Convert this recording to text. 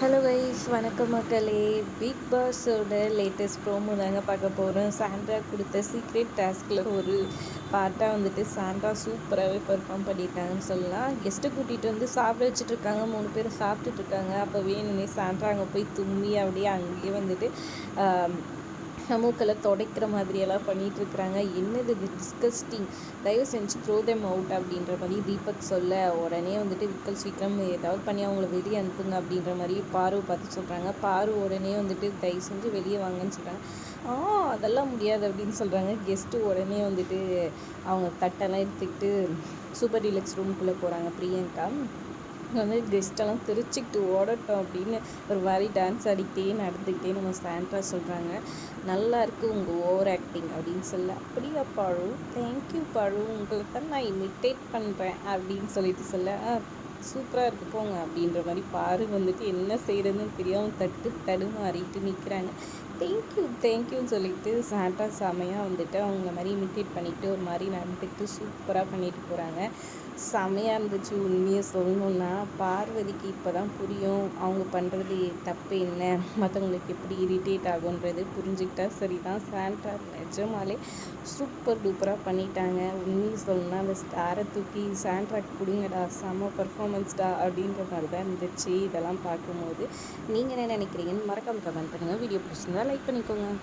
Hello wise வணக்கம் மக்களே. Big பாஸோட latest promo தாங்க பார்க்க போகிறோம் சாண்ட்ரா கொடுத்த சீக்ரெட் டாஸ்கில் ஒரு பார்ட்டாக வந்துட்டு சாண்ட்ரா சூப்பராகவே பெர்ஃபார்ம் பண்ணியிருக்காங்கன்னு சொல்லலாம். கெஸ்ட்டை கூட்டிகிட்டு வந்து சாப்பிட வச்சுட்ருக்காங்க மூணு பேரும் சாப்பிட்டுட்ருக்காங்க அப்போ வேணுமே சாண்ட்ரா அங்கே போய் தும்மி அப்படியே அங்கேயே வந்துட்டு மூக்கில் துடைக்கிற மாதிரியெல்லாம் பண்ணிகிட்ருக்குறாங்க என்னது டிஸ்கஸ்டிங் தயவு செஞ்சு த்ரோ தெம் அவுட் அப்படின்ற மாதிரி தீபக் சொல்ல உடனே வந்துட்டு விக்கல் சீக்கிரம் ஏதாவது பண்ணி அவங்கள வெளியே அனுப்புங்க அப்படின்ற மாதிரி பாரு பார்த்து சொல்கிறாங்க பாரு உடனே வந்துட்டு தயவு செஞ்சு வெளியே வாங்கன்னு சொல்கிறாங்க ஆ அதெல்லாம் முடியாது அப்படின்னு சொல்கிறாங்க கெஸ்ட்டு உடனே வந்துட்டு அவங்க தட்டெல்லாம் எடுத்துக்கிட்டு சூப்பர் டீலக்ஸ் ரூம்குள்ளே போகிறாங்க பிரியங்கா. வந்து கெஸ்ட்டெல்லாம் திருச்சிக்கிட்டு ஓடட்டும் அப்படின்னு ஒரு மாதிரி டான்ஸ் ஆடிக்கிட்டே நடந்துக்கிட்டே நம்ம சாண்ட்ரா சொல்கிறாங்க நல்லா இருக்குது உங்கள் ஓவர் ஆக்டிங் அப்படின்னு சொல்ல. அப்படியா பாழு தேங்க்யூ பாழு உங்களை தான் நான் இமிட்டேட் பண்ணுறேன் அப்படின்னு சொல்லிட்டு சொல்ல. சூப்பராக இருக்குது போங்க. அப்படின்ற மாதிரி பாரு வந்துட்டு என்ன செய்கிறதுன்னு தெரியாமல் தட்டு தடுமாறிட்டு நிற்கிறாங்க தேங்க்யூ தேங்க்யூன்னு சொல்லிட்டு சாண்டா செமையாக வந்துட்டு அவங்க மாதிரி இமிட்டேட் பண்ணிவிட்டு ஒரு மாதிரி நடந்துக்கிட்டு சூப்பராக பண்ணிட்டு போகிறாங்க செமையாக இருந்துச்சு உண்மையை சொல்லணுன்னா பார்வதிக்கு இப்போ தான் புரியும் அவங்க பண்ணுறது தப்பு என்ன? மற்றவங்களுக்கு எப்படி இரிட்டேட் ஆகுன்றது புரிஞ்சுக்கிட்டா சரி தான் சாண்டா நிஜமாலே சூப்பர் டூப்பராக பண்ணிட்டாங்க. உண்மையை சொல்லணும்னா அந்த ஸ்டாரை தூக்கி சாண்ட்ராக் கொடுங்கடா. செம்ம பர்ஃபாமன்ஸ்டா அப்படின்ற மாதிரி தான் இருந்துச்சு. இதெல்லாம் பார்க்கும்போது நீங்கள் என்ன நினைக்கிறீங்கன்னு மறக்காமல் கமெண்ட் பண்ணுங்கள் வீடியோ பிடிச்சிருந்தா லைக் பண்ணிக்கோங்க.